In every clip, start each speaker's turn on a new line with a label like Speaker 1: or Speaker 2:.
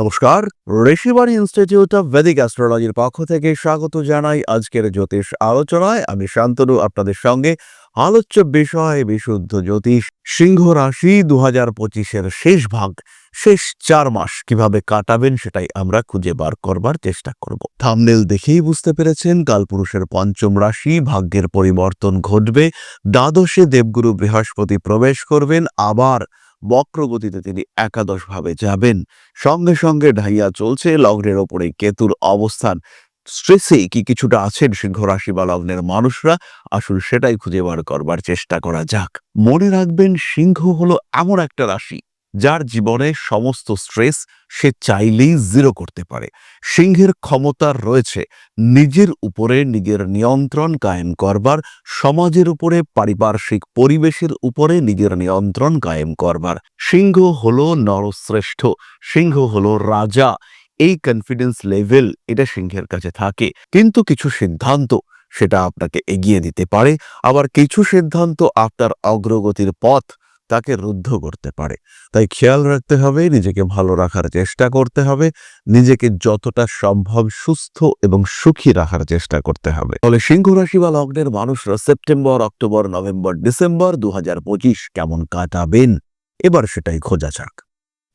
Speaker 1: নমস্কার, Rishibani institute of Vedic অ্যাস্ট্রোলজির পক্ষ থেকে স্বাগত জানাই আজকের জ্যোতিষ আলোচনায়। আমি শান্তনু, আপনাদের সঙ্গে আলোচ্য বিষয় বিশুদ্ধ জ্যোতিষ, সিংহ রাশি দু হাজার পঁচিশের শেষ ভাগ, শেষ চার মাস কীভাবে কাটাবেন সেটাই আমরা খুঁজে বার করবার চেষ্টা করব। থামনেল দেখেই বুঝতে পেরেছেন, কালপুরুষের পঞ্চম রাশি ভাগ্যের পরিবর্তন ঘটবে, দ্বাদশে দেবগুরু বৃহস্পতি প্রবেশ করবেন, আবার বক্রগতিতে তিনি একাদশভাবে যাবেন। সঙ্গে সঙ্গে ঢাইয়া চলছে লগ্নের ওপরে কেতুর অবস্থান। স্ট্রেসে কি কিছুটা আছেন সিংহ রাশি বা লগ্নের মানুষরা? আসলে সেটাই খুঁজে বার করবার চেষ্টা করা যাক। মনে রাখবেন সিংহ হলো এমন একটা রাশি। যার জীবনে সমস্ত স্ট্রেস সে চাইলেই জিরো করতে পারে। সিংহের ক্ষমতা রয়েছে নিজের উপরে নিজের নিয়ন্ত্রণ কায়েম করবার, সমাজের উপরে পারিপার্শ্বিক পরিবেশের উপরে নিজের নিয়ন্ত্রণ কায়েম করবার। সিংহ হল নরশ্রেষ্ঠ, সিংহ হল রাজা। এই কনফিডেন্স লেভেল এটা সিংহের কাছে থাকে। কিন্তু কিছু সিদ্ধান্ত সেটা আপনাকে এগিয়ে দিতে পারে। আবার কিছু সিদ্ধান্ত আপনার অগ্রগতির পথ তাকে রুদ্ধ করতে পারে। তাই খেয়াল রাখতে হবে, নিজেকে ভালো রাখার চেষ্টা করতে হবে, নিজেকে যতটা সম্ভব সুস্থ এবং সুখী রাখার চেষ্টা করতে হবে। ফলে সিংহ রাশি বা লগ্নের মানুষরা সেপ্টেম্বর, অক্টোবর, নভেম্বর, ডিসেম্বর দু কেমন কাটাবেন? এবার সেটাই খোঁজা যাক।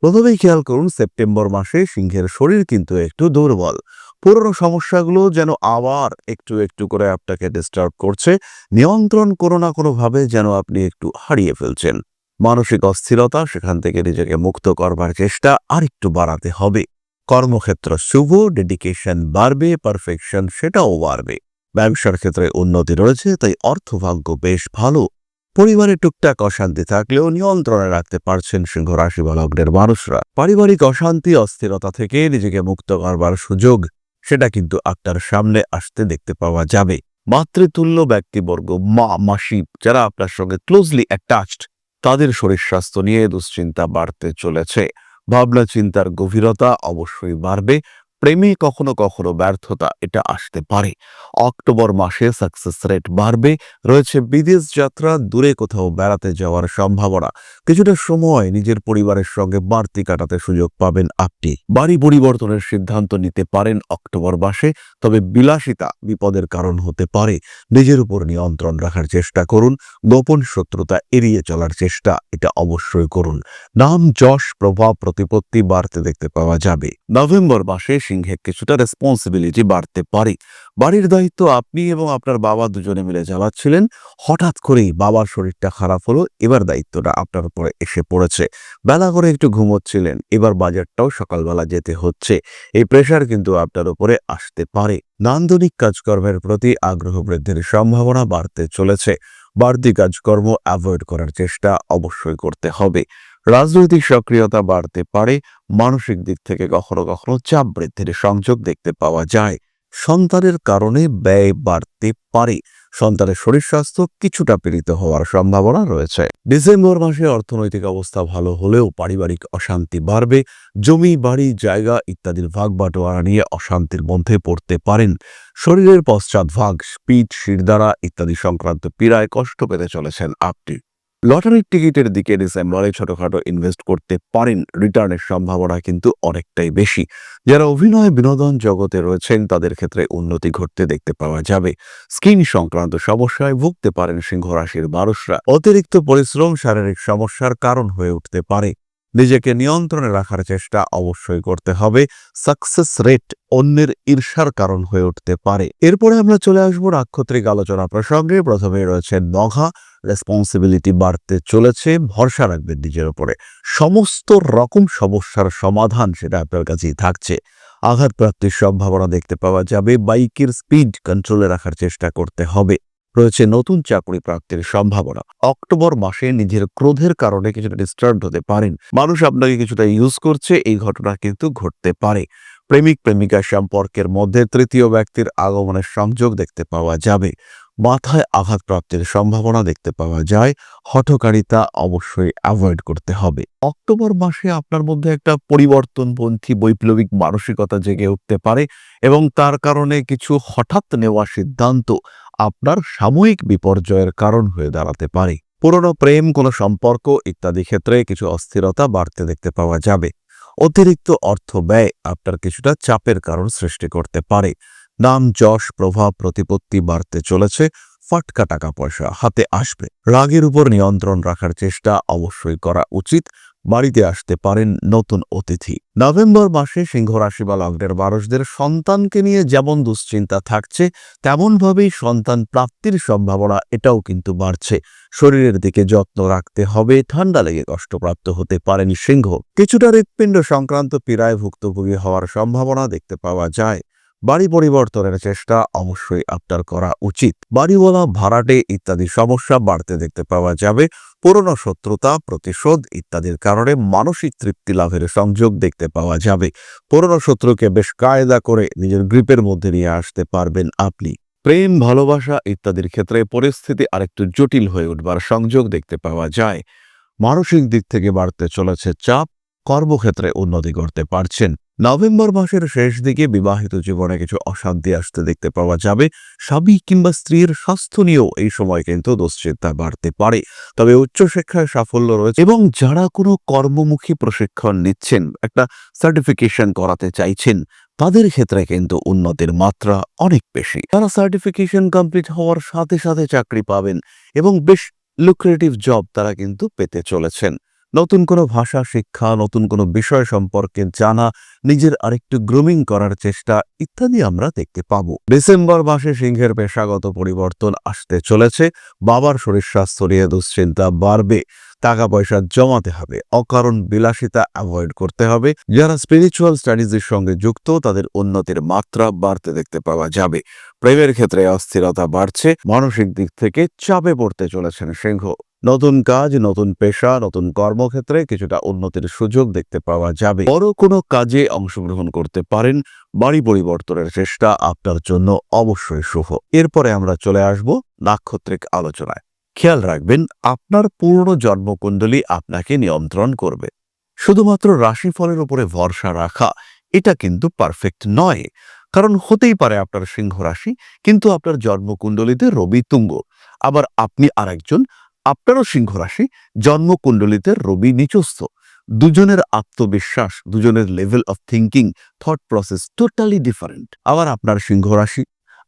Speaker 1: প্রথমেই খেয়াল করুন, সেপ্টেম্বর মাসে সিংহের শরীর কিন্তু একটু দুর্বল। পুরনো সমস্যাগুলো যেন আবার একটু একটু করে আপনাকে ডিস্টার্ব করছে, নিয়ন্ত্রণ কোনো না কোনোভাবে যেন আপনি একটু হারিয়ে ফেলছেন। মানসিক অস্থিরতা সেখান থেকে নিজেকে মুক্ত করবার চেষ্টা আর একটু বাড়াতে হবে। কর্মক্ষেত্র শুভ ডেডিকেশন বাড়বে পারফেকশন সেটাও বাড়বে। ব্যবসার ক্ষেত্রে উন্নতি রয়েছে, তাই অর্থভাগ্য বেশ ভালো। পরিবারে টুকটাক অশান্তি থাকলেও নিয়ন্ত্রণে রাখতে পারছেন সিংহ রাশি বা লগ্নের মানুষরা। পারিবারিক অশান্তি, অস্থিরতা থেকে নিজেকে মুক্ত করবার সুযোগ, সেটা কিন্তু আপনার সামনে আসতে দেখতে পাওয়া যাবে। মাতৃতুল্য ব্যক্তিবর্গ, মা, মাসি, যারা আপনার সঙ্গে ক্লোজলি অ্যাটাচড তাদের শরীর স্বাস্থ্য নিয়ে দুশ্চিন্তা বাড়তে চলেছে। ভাবনা চিন্তার গভীরতা অবশ্যই বাড়বে। প্রেমে কখনো কখনো ব্যর্থতা এটা আসতে পারে। অক্টোবর মাসে সাকসেস রেট বাড়বে, রয়েছে বিদেশ যাত্রা, দূরে কোথাও বেড়াতে যাওয়ার সম্ভাবনা। কিছুটা সময় নিজের পরিবারের সঙ্গে বাড়তি কাটাতে সুযোগ পাবেন আপনি। বাড়ি পরিবর্তনের সিদ্ধান্ত নিতে পারেন অক্টোবর মাসে, তবে বিলাসিতা বিপদের কারণ হতে পারে। নিজের উপর নিয়ন্ত্রণ রাখার চেষ্টা করুন, গোপন শত্রুতা এড়িয়ে চলার চেষ্টা এটা অবশ্যই করুন। নাম, যশ, প্রভাব, প্রতিপত্তি বাড়তে দেখতে পাওয়া যাবে। নভেম্বর মাসে সিংহে কিছুটা রেসপন্সিবিলিটি বাড়তে পারে। বাড়ির দায়িত্ব আপনি এবং আপনার বাবা দুজনে মিলে চালাচ্ছিলেন। হঠাৎ করেই বাবার শরীরটা খারাপ হলো, এবার দায়িত্বটা আপনার উপরে এসে পড়েছে। বেলা করে একটু ঘুমোচ্ছিলেন, এবার বাজারটাও সকালবেলা যেতে হচ্ছে। এই প্রেশার কিন্তু আপনার উপরে আসতে পারে। নান্দনিক কাজকর্মের প্রতি আগ্রহ বৃদ্ধির সম্ভাবনা বাড়তে চলেছে। বাড়তি কাজকর্ম অ্যাভয়েড করার চেষ্টা অবশ্যই করতে হবে। রাজনৈতিক সক্রিয়তা বাড়তে পারে, মানসিক দিক থেকে কখনো কখনো চাপ বৃদ্ধির সংযোগ দেখতে পাওয়া যায়। সন্তানের কারণে ব্যয় বাড়তে পারে। সন্তানের শরীর স্বাস্থ্য কিছুটা পীড়িত হওয়ার সম্ভাবনা রয়েছে। ডিসেম্বর মাসে অর্থনৈতিক অবস্থা ভালো হলেও পারিবারিক অশান্তি বাড়বে। জমি, বাড়ি, জায়গা ইত্যাদির ভাগ বাটোয়ারা নিয়ে অশান্তির মধ্যে পড়তে পারেন। শরীরের পশ্চাৎ ভাগ পিঠ শিরদাঁড়া ইত্যাদি সংক্রান্ত পীড়ায় কষ্ট পেতে চলেছেন আপনি। লটারির টিকিটের দিকে ডিসেম্বরে ছোটখাটো ইনভেস্ট করতে পারেন রিটার্নের সম্ভাবনা কিন্তু অনেকটাই বেশি। যারা অভিনয় বিনোদন জগতে রয়েছেন, তাদের ক্ষেত্রে উন্নতি ঘটতে দেখতে পাওয়া যাবে। স্কিন সংক্রান্ত সমস্যায় ভুগতে পারেন সিংহ রাশির মানুষরা অতিরিক্ত পরিশ্রম, শারীরিক সমস্যার কারণ হয়ে উঠতে পারে। নিজেকে নিয়ন্ত্রণে রাখার চেষ্টা অবশ্যই করতে হবে। সাকসেস রেট অন্যের ঈর্ষার কারণ হয়ে উঠতে পারে। এরপরে আমরা চলে আসব নাক্ষত্রিক আলোচনা প্রসঙ্গে। প্রথমে রয়েছে নঘা রেসপন্সিবিলিটি বাড়তে চলেছে, ভরসা রাখবেন নিজের উপরে। সমস্ত রকম সমস্যার সমাধান সেটা আপনার কাছেই থাকছে। আঘাতপ্রাপ্তির সম্ভাবনা দেখতে পাওয়া যাবে। বাইকের স্পিড কন্ট্রোলে রাখার চেষ্টা করতে হবে। রয়েছে নতুন চাকরি প্রাপ্তির সম্ভাবনা। অক্টোবর মাসে নিজের ক্রোধের কারণে কিছুটা ডিস্টার্ব হতে পারেন। মানুষ আপনাকে কিছুটা ইউজ করছে, এই ঘটনা কিন্তু ঘটতে পারে। প্রেমিক প্রেমিকা সম্পর্কের মধ্যে তৃতীয় ব্যক্তির আগমনের সংযোগ দেখতে পাওয়া যাবে। মাথায় আঘাতপ্রাপ্তির সম্ভাবনা দেখতে পাওয়া যায়। হঠকারিতা অবশ্যই অ্যাভয়েড করতে হবে। অক্টোবর মাসে আপনার মধ্যে একটা পরিবর্তনপন্থী বৈপ্লবিক মানসিকতা জেগে উঠতে পারে এবং তার কারণে কিছু হঠাৎ নেওয়া সিদ্ধান্ত আপনার সাময়িক বিপর্যয়ের কারণ হয়ে দাঁড়াতে পারে। পুরনো প্রেম, কোনো সম্পর্ক ইত্যাদি ক্ষেত্রে কিছু অস্থিরতা বাড়তে দেখতে পাওয়া যাবে। অতিরিক্ত অর্থ ব্যয় আপনার কিছুটা চাপের কারণ সৃষ্টি করতে পারে। নাম যশ প্রভাব প্রতিপত্তি বাড়তে চলেছে, ফাটকা টাকা পয়সা হাতে আসবে। রাগের উপর নিয়ন্ত্রণ রাখার চেষ্টা অবশ্যই করা উচিত। বাড়িতে আসতে পারেন নতুন অতিথি। নভেম্বর মাসে সিংহ রাশি বা লগ্নের মানুষদের সন্তানকে নিয়ে যেমন দুশ্চিন্তা থাকছে, তেমনভাবেই সন্তান প্রাপ্তির সম্ভাবনা এটাও কিন্তু বাড়ছে। শরীরের দিকে যত্ন রাখতে হবে, ঠান্ডা লেগে কষ্টপ্রাপ্ত হতে পারেন সিংহ। কিছুটা হৃৎপিণ্ড সংক্রান্ত পীড়ায় ভুক্তভোগী হওয়ার সম্ভাবনা দেখতে পাওয়া যায়। বাড়ি পরিবর্তনের চেষ্টা অবশ্যই আপনার করা উচিত। বাড়িওয়ালা, ভাড়াটে ইত্যাদি সমস্যা বাড়তে দেখতে পাওয়া যাবে। পুরনো শত্রুতা, প্রতিশোধ ইত্যাদির কারণে মানসিক তৃপ্তি লাভের সংযোগ দেখতে পাওয়া যাবে। পুরনো শত্রুকে বেশ কায়দা করে নিজের গ্রিপের মধ্যে নিয়ে আসতে পারবেন আপনি। প্রেম, ভালোবাসা ইত্যাদির ক্ষেত্রে পরিস্থিতি আরেকটু জটিল হয়ে উঠবার সংযোগ দেখতে পাওয়া যায়। মানসিক দিক থেকে বাড়তে চলেছে চাপ কর্মক্ষেত্রে উন্নতি করতে পারছেন। নভেম্বর মাসের শেষ দিকে বিবাহিত জীবনে কিছু অশান্তি আসতে দেখতে পাওয়া যাবে। স্বামী কিংবা স্ত্রীর স্বাস্থ্য নিয়েও এই সময় কিন্তু দুশ্চিন্তা বাড়তে পারে। তবে উচ্চশিক্ষায় সাফল্য রয়েছে এবং যারা কোনো কর্মমুখী প্রশিক্ষণ নিচ্ছেন, একটা সার্টিফিকেশন করাতে চাইছেন, তাদের ক্ষেত্রে কিন্তু উন্নতির মাত্রা অনেক বেশি। তারা সার্টিফিকেশন কমপ্লিট হওয়ার সাথে সাথে চাকরি পাবেন এবং বেশ লুক্রেটিভ জব তারা কিন্তু পেতে চলেছেন। নতুন কোনো ভাষা, শিক্ষা, নতুন কোনো বিষয় সম্পর্কে জানা, নিজের আরেকটু গ্রুমিং করার চেষ্টা ইত্যাদি আমরা দেখতে পাব। ডিসেম্বর মাসে সিংহের পেশাগত পরিবর্তন আসতে চলেছে, বাবার শরীর স্বাস্থ্য নিয়ে দুশ্চিন্তা বাড়বে টাকা পয়সা জমাতে হবে, অকারণ বিলাসিতা অ্যাভয়েড করতে হবে। যারা স্পিরিচুয়াল স্টাডিজের সঙ্গে যুক্ত, তাদের উন্নতির মাত্রা বাড়তে দেখতে পাওয়া যাবে। প্রেমের ক্ষেত্রে অস্থিরতা বাড়ছে, মানসিক দিক থেকে চাপে পড়তে চলেছেন সিংহ। নতুন কাজ, নতুন পেশা, নতুন কর্মক্ষেত্রে কিছুটা উন্নতির সুযোগ দেখতে পাওয়া যাবে। বড় কোনো কাজে অংশগ্রহণ করতে পারেন, বাড়ি পরিবর্তনের চেষ্টা আপনার জন্য অবশ্যই শুভ। এরপরে আমরা চলে আসব নাক্ষত্রিক আলোচনায়। খেয়াল রাখবেন, আপনার পূর্ণ জন্মকুণ্ডলী আপনাকে নিয়ন্ত্রণ করবে। শুধুমাত্র রাশিফলের উপরে ভরসা রাখা, এটা কিন্তু পারফেক্ট নয়। কারণ হতেই পারে আপনার সিংহ রাশি, কিন্তু আপনার জন্মকুণ্ডলিতে রবি তুঙ্গ। আবার আপনি আরেকজন আপনারও সিংহ রাশি জন্মকুণ্ডলিতে রবি নিচস্থ দুজনের আত্মবিশ্বাস, দুজনের level of thinking thought process totally different আবার আপনার সিংহ রাশি,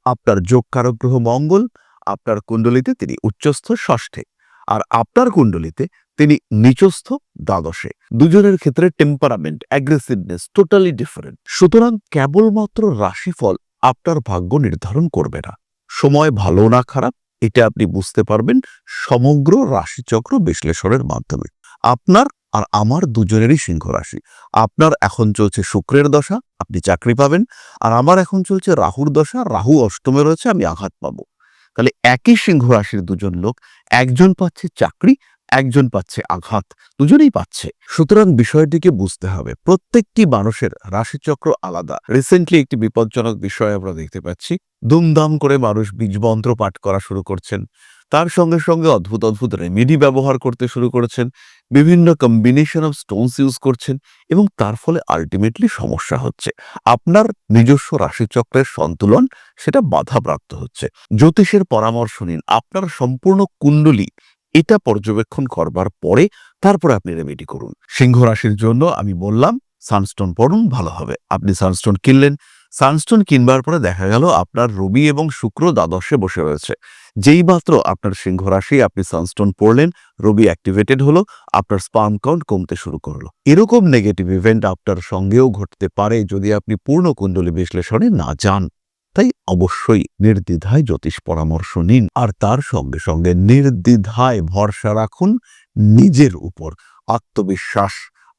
Speaker 1: আপনার যোগকারক গ্রহ মঙ্গল, আপনার কুণ্ডলিতে তিনি উচ্চস্থ ষষ্ঠে, আর আপনার কুণ্ডলিতে তিনি নিচস্থ দ্বাদশে। দুজনের ক্ষেত্রে টেম্পারামেন্ট অ্যাগ্রেসিভনেস টোটালি ডিফারেন্ট সুতরাং কেবলমাত্র রাশিফল আপনার ভাগ্য নির্ধারণ করবে না। সময় ভালো না খারাপ এটা আপনি বুঝতে পারবেন সমগ্র রাশিচক্র বিশ্লেষণের মাধ্যমে। আপনার আর আমার দুজনেরই সিংহ রাশি। আপনার এখন চলছে শুক্রের দশা, আপনি চাকরি পাবেন। আর আমার এখন চলছে রাহুর দশা, রাহু অষ্টমে রয়েছে, আমি আঘাত পাবো। তাহলে একই সিংহ রাশির দুজন লোক, একজন পাচ্ছে চাকরি একজন পাচ্ছে, আঘাত দুজনেই পাচ্ছে। সুতরাং বিষয়টিকে বুঝতে হবে। প্রত্যেকটি মানুষের রাশিচক্র আলাদা। রিসেন্টলি একটি বিপজ্জনক বিষয় আমরা দেখতে পাচ্ছি। দুমদাম করে মানুষ বীজমন্ত্র পাঠ করা শুরু করছেন। তার সঙ্গে সঙ্গে অদ্ভুত অদ্ভুত রেমেডি ব্যবহার করতে শুরু করেছেন। বিভিন্ন কম্বিনেশন অফ স্টোনস ইউজ করছেন এবং তার ফলে আলটিমেটলি সমস্যা হচ্ছে। আপনার নিজস্ব রাশিচক্রের সন্তুলন সেটা বাধাপ্রাপ্ত হচ্ছে। জ্যোতিষের পরামর্শ নিন। আপনার সম্পূর্ণ কুণ্ডলী এটা পর্যবেক্ষণ করবার পরে তারপরে আপনি রেমেডি করুন। সিংহ রাশির জন্য আমি বললাম সানস্টোন পড়ুন, ভালো হবে। আপনি সানস্টোন কিনলেন। সানস্টোন কিনবার পরে দেখা গেল আপনার রবি এবং শুক্র দ্বাদশে বসে রয়েছে। যেই মাত্র আপনার সিংহ রাশি আপনি সানস্টোন পড়লেন, রবি অ্যাক্টিভেটেড হলো, আপনার স্পাম কাউন্ট কমতে শুরু করল। এরকম নেগেটিভ ইভেন্ট আপনার সঙ্গেও ঘটতে পারে যদি আপনি পূর্ণ কুণ্ডলী বিশ্লেষণে না যান। তাই অবশ্যই নির্দ্বিধায় জ্যোতিষ পরামর্শ নিন। আর তার সঙ্গে সঙ্গে নির্দ্বিধায় ভরসা রাখুন নিজের উপর। আত্মবিশ্বাস,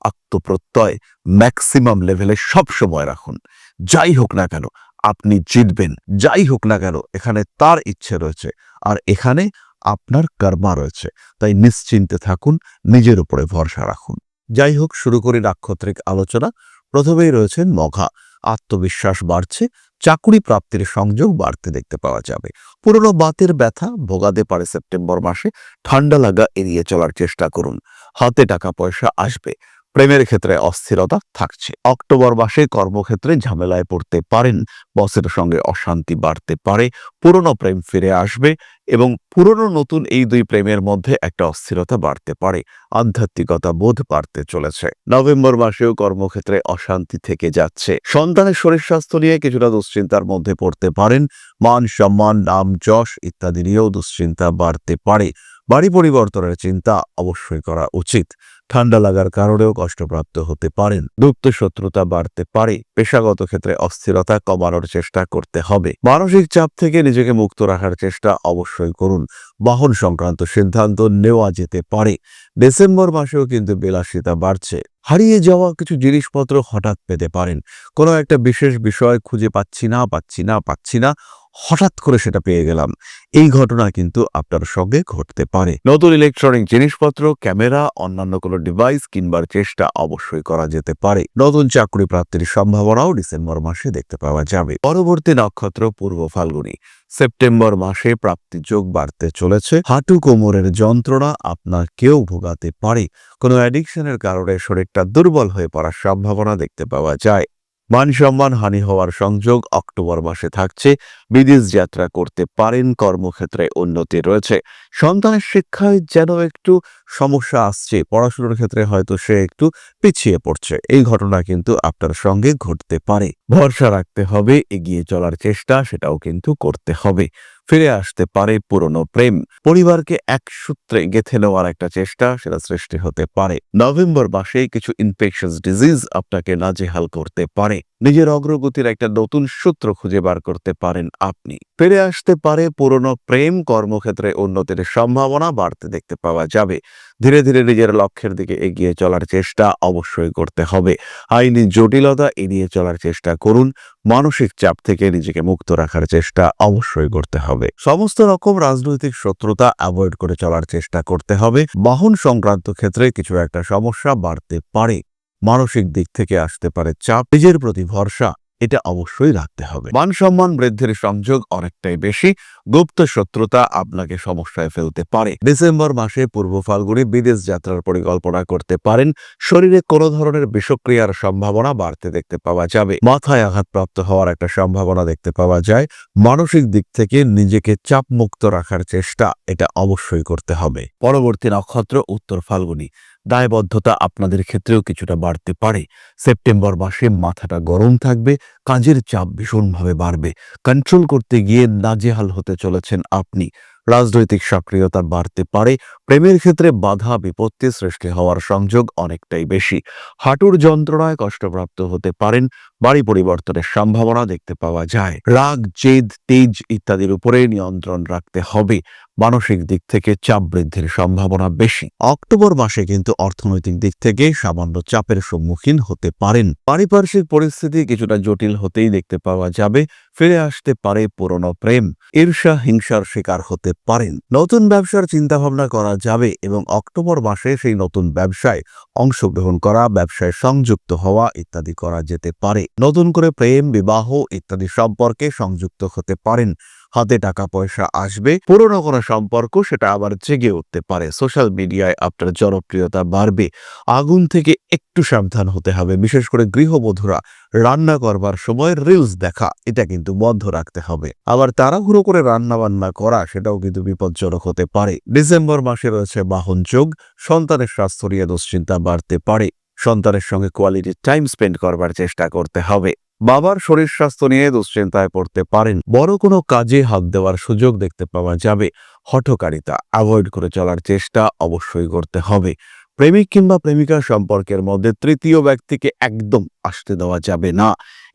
Speaker 1: আত্মপ্রত্যয় ম্যাক্সিমাম লেভেলে সব সময় রাখুন। যাই হোক না কেন, আপনি জিতবেন। যাই হোক না কেন, এখানে তার ইচ্ছে রয়েছে। আর এখানে আপনার কর্মা রয়েছে। তাই নিশ্চিন্তে থাকুন, নিজের উপরে ভরসা রাখুন। যাই হোক, শুরু করি নাক্ষত্রিক আলোচনা। প্রথমেই রয়েছেন মঘা। আত্মবিশ্বাস বাড়ছে চাকুরি প্রাপ্তির সংযোগ বাড়তে দেখতে পাওয়া যাবে। পুরনো বাতের ব্যথা, ভোগাতে পারে সেপ্টেম্বর মাসে, ঠান্ডা লাগা এড়িয়ে চলার চেষ্টা করুন। হাতে টাকা পয়সা আসবে। প্রেমের ক্ষেত্রে অস্থিরতা থাকছে। অক্টোবর মাসে কর্মক্ষেত্রে ঝামেলায় পড়তে পারেন, বসের সঙ্গে অশান্তি বাড়তে পারে, পুরনো প্রেম ফিরে আসবে এবং পুরনো নতুন এই দুই প্রেমের মধ্যে একটা অস্থিরতা বাড়তে পারে। আধ্যাত্মিকতা বোধ বাড়তে চলেছে। নভেম্বর মাসেও কর্মক্ষেত্রে অশান্তি থেকে যাচ্ছে। সন্তানের শরীর স্বাস্থ্য নিয়ে কিছুটা দুশ্চিন্তার মধ্যে পড়তে পারেন। মান সম্মান, নাম, যশ ইত্যাদি নিয়েও দুশ্চিন্তা বাড়তে পারে। বাড়ি পরিবর্তনের চিন্তা অবশ্যই করা উচিত। ঠান্ডা লাগার কারণেও কষ্টপ্রাপ্ত হতে পারেন। গুপ্ত শত্রুতা বাড়তে পারে। পেশাগত ক্ষেত্রে অস্থিরতা কমানোর চেষ্টা করতে হবে। মানসিক চাপ থেকে নিজেকে মুক্ত রাখার চেষ্টা অবশ্যই করুন। বাহন সংক্রান্ত সিদ্ধান্ত নেওয়া যেতে পারে। ডিসেম্বর মাসেও কিন্তু বিলাসিতা বাড়ছে। হারিয়ে যাওয়া কিছু জিনিসপত্র হঠাৎ পেতে পারেন। কোনো একটা বিশেষ বিষয় খুঁজে পাচ্ছি না পাচ্ছি না পাচ্ছি না। হঠাৎ করে সেটা পেয়ে গেলাম। এই ঘটনা কিন্তু আপনার সঙ্গে ঘটতে পারে। নতুন ইলেকট্রনিক জিনিসপত্র, ক্যামেরা, অন্যান্য কোনো ডিভাইস কিনবার চেষ্টা অবশ্যই করা যেতে পারে। নতুন চাকরি প্রাপ্তির সম্ভাবনাও ডিসেম্বর মাসে দেখতে পাওয়া যাবে। পরবর্তী নক্ষত্র পূর্ব ফাল্গুনী। সেপ্টেম্বর মাসে প্রাপ্তি যোগ বাড়তে চলেছে। হাঁটু কোমরের যন্ত্রণা আপনাকেও ভোগাতে পারে। কোনো অ্যাডিকশনের কারণে শরীরটা দুর্বল হয়ে পড়ার সম্ভাবনা দেখতে পাওয়া যায়। মান সম্মান হানি হওয়ার সংযোগ অক্টোবর মাসে থাকছে। বিদেশ যাত্রা করতে পারেন কর্মক্ষেত্রে উন্নতি রয়েছে। সন্তানের শিক্ষায় যেন একটু সমস্যা আসছে, পড়াশোনার ক্ষেত্রে হয়তো সে একটু পিছিয়ে পড়ছে। এই ঘটনা কিন্তু আপনার সঙ্গে ঘটতে পারে। ভরসা রাখতে হবে, এগিয়ে চলার চেষ্টা, সেটাও কিন্তু করতে হবে। ফিরে আসতে পারে পুরনো প্রেম। পরিবারকে এক সূত্রে গেথে নেওয়ার একটা চেষ্টা, সেটা সৃষ্টি হতে পারে। নভেম্বর মাসে কিছু ইনফেকশন ডিজিজ আপনাকে নাজেহাল করতে পারে। নিজের অগ্রগতির একটা নতুন সূত্র খুঁজে বার করতে পারেন আপনি। ফিরে আসতে পারে পুরনো প্রেম কর্মক্ষেত্রে উন্নতির সম্ভাবনা বাড়তে দেখতে পাওয়া যাবে। ধীরে ধীরে নিজের লক্ষ্যের দিকে এগিয়ে চলার চেষ্টা অবশ্যই করতে হবে। আইনি জটিলতা এড়িয়ে চলার চেষ্টা করুন। মানসিক চাপ থেকে নিজেকে মুক্ত রাখার চেষ্টা অবশ্যই করতে হবে। সমস্ত রকম রাজনৈতিক শত্রুতা অ্যাভয়েড করে চলার চেষ্টা করতে হবে। বাহন সংক্রান্ত ক্ষেত্রে কিছু একটা সমস্যা বাড়তে পারে। মানসিক দিক থেকে আসতে পারে চাপ, নিজের প্রতি ভরসা, এটা অবশ্যই রাখতে হবে। মান সম্মান বৃদ্ধির সংযোগ অনেকটাই বেশি, গুপ্ত শত্রুতা আপনাকে সমস্যায় ফেলতে পারে। ডিসেম্বর মাসে পূর্ব ফাল্গুনে বিদেশ যাত্রার পরিকল্পনা করতে পারেন, শরীরে কোনো ধরনের বিষক্রিয়ার সম্ভাবনা বাড়তে দেখতে পাওয়া যাবে। মাথায় আঘাতপ্রাপ্ত হওয়ার একটা সম্ভাবনা দেখতে পাওয়া যায়, মানসিক দিক থেকে নিজেকে চাপ মুক্ত রাখার চেষ্টা, এটা অবশ্যই করতে হবে। পরবর্তী নক্ষত্র, উত্তর ফাল্গুনী। দায়বদ্ধতা আপনাদের ক্ষেত্রেও কিছুটা বাড়তে পারে। সেপ্টেম্বর মাসে মাথাটা গরম থাকবে, কাজের চাপ ভীষণভাবে বাড়বে। কন্ট্রোল করতে গিয়ে নাজেহাল হতে চলেছেন আপনি। রাজনৈতিক সক্রিয়তা বাড়তে পারে, প্রেমের ক্ষেত্রে বাধা বিপত্তি সৃষ্টি হওয়ার সংযোগ অনেকটাই বেশি। হাঁটুর যন্ত্রণায় কষ্টপ্রাপ্ত হতে পারেন বাড়ি পরিবর্তনের সম্ভাবনা দেখতে পাওয়া যায়। রাগ, জেদ, তেজ ইত্যাদির উপরে নিয়ন্ত্রণ রাখতে হবে। মানসিক দিক থেকে চাপ বৃদ্ধির সম্ভাবনা বেশি। অক্টোবর মাসে কিন্তু অর্থনৈতিক দিক থেকে সামান্য চাপের সম্মুখীন হতে পারেন। পারিপার্শ্বিক পরিস্থিতি কিছুটা জটিল হতেই দেখতে পাওয়া যাবে। ফিরে আসতে পারে পুরনো প্রেম। ঈর্ষা, হিংসার শিকার হতে পারেন। নতুন ব্যবসার চিন্তাভাবনা করা যাবে এবং অক্টোবর মাসে সেই নতুন ব্যবসায় অংশগ্রহণ করা, ব্যবসায় সংযুক্ত হওয়া ইত্যাদি করা যেতে পারে। নতুন করে প্রেম, বিবাহ ইত্যাদি সম্পর্কে সংযুক্ত হতে পারেন। হাতে টাকা, পয়সা আসবে। পুরনো কোনো সম্পর্ক সেটা আবার জেগে উঠতে পারে। সোশ্যাল মিডিয়ায় আপনার জনপ্রিয়তা বাড়বে। আগুন থেকে একটু সাবধান হতে হবে। বিশেষ করে গৃহবধূরা, রান্না করবার সময় রিলস দেখা, এটা কিন্তু বন্ধ রাখতে হবে। আবার তাড়াহুড়ো করে রান্না বান্না করা, সেটাও কিন্তু বিপজ্জনক হতে পারে। ডিসেম্বর মাসে রয়েছে বাহন যোগ। সন্তানের স্বাস্থ্য নিয়ে দুশ্চিন্তা বাড়তে পারে। সন্তানের সঙ্গে কোয়ালিটি টাইম স্পেন্ড করবার চেষ্টা করতে হবে। বাবার শরীর স্বাস্থ্য নিয়ে দুশ্চিন্তায় পড়তে পারেন। বড় কোনো কাজে হাত দেওয়ার সুযোগ দেখতে পাওয়া যাবে। হঠকারিতা অ্যাভয়েড করে চলার চেষ্টা অবশ্যই করতে হবে। প্রেমিক কিংবা প্রেমিকা সম্পর্কের মধ্যে তৃতীয় ব্যক্তিকে একদম আসতে দেওয়া যাবে না।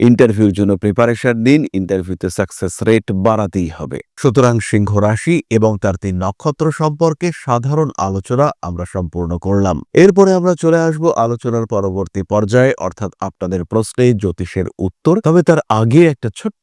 Speaker 1: ইন্টারভিউর জন্য প্রিপারেশন নিন ইন্টারভিউতে সাকসেস রেট বাড়াতেই হবে। সুতরাং সিংহ রাশি এবং তার তিন নক্ষত্র সম্পর্কে সাধারণ আলোচনা আমরা সম্পূর্ণ করলাম। এরপরে আমরা চলে আসব আলোচনার পরবর্তী পর্যায়ে, অর্থাৎ আপনাদের প্রশ্নে জ্যোতিষের উত্তর, তবে তার আগে একটা ছোট্ট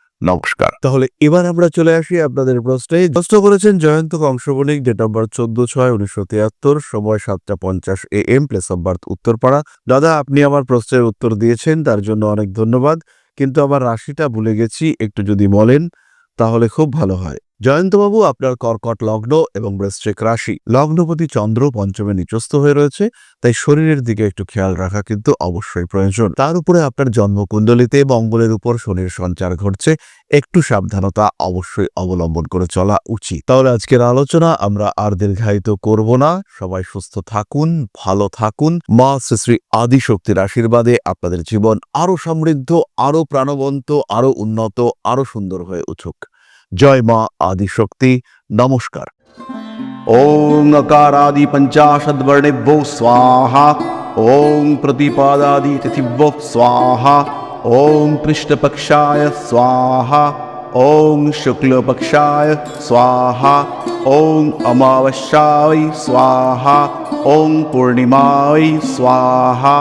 Speaker 1: নমস্কার। তাহলে এবার আমরা চলে আসি আপনাদের প্রশ্নে। প্রশ্ন করেছেন Jayanta Kansabanik date of birth চোদ্দ ছয়, উনিশশো তিয়াত্তর, সময় সাতটা পঞ্চাশ A M place of birth Uttarpara. দাদা, আপনি আমার প্রশ্নের উত্তর দিয়েছেন, তার জন্য অনেক ধন্যবাদ। কিন্তু আমার রাশিটা ভুলে গেছি, একটু যদি বলেন, তাহলে খুব ভালো হয়। জয়ন্তবাবু আপনার কর্কট লগ্ন এবং বৃশ্চিক রাশি। লগ্নপতি চন্দ্র পঞ্চমে নিচস্থ হয়ে রয়েছে, তাই শরীরের দিকে একটু খেয়াল রাখা কিন্তু অবশ্যই প্রয়োজন। তার উপরে আপনার জন্মকুণ্ডলিতে মঙ্গলের উপর শনির সঞ্চার ঘটছে, একটু সাবধানতা অবশ্যই অবলম্বন করে চলা উচিত। তাহলে আজকের আলোচনা আমরা আর দীর্ঘায়িত করব না। সবাই সুস্থ থাকুন, ভালো থাকুন। মা শ্রী শ্রী আদিশক্তির আশীর্বাদে আপনাদের জীবন আরও সমৃদ্ধ, আরও প্রাণবন্ত, আরও উন্নত, আরও সুন্দর হয়ে উঠুক। জয় মা আদিশক্তি, নমস্কার।
Speaker 2: ওং নকারাদি পঞ্চাশদ বর্ণেভ্যো স্বাহা ওং প্রতিপাদাদি তিথিভ্যো স্বাহা ওং কৃষ্ণপক্ষায় স্বাহা ওং শুক্লপক্ষায় স্বাহা ওং অমাবস্যায় স্বাহা ওং পূর্ণিমায় স্বাহা।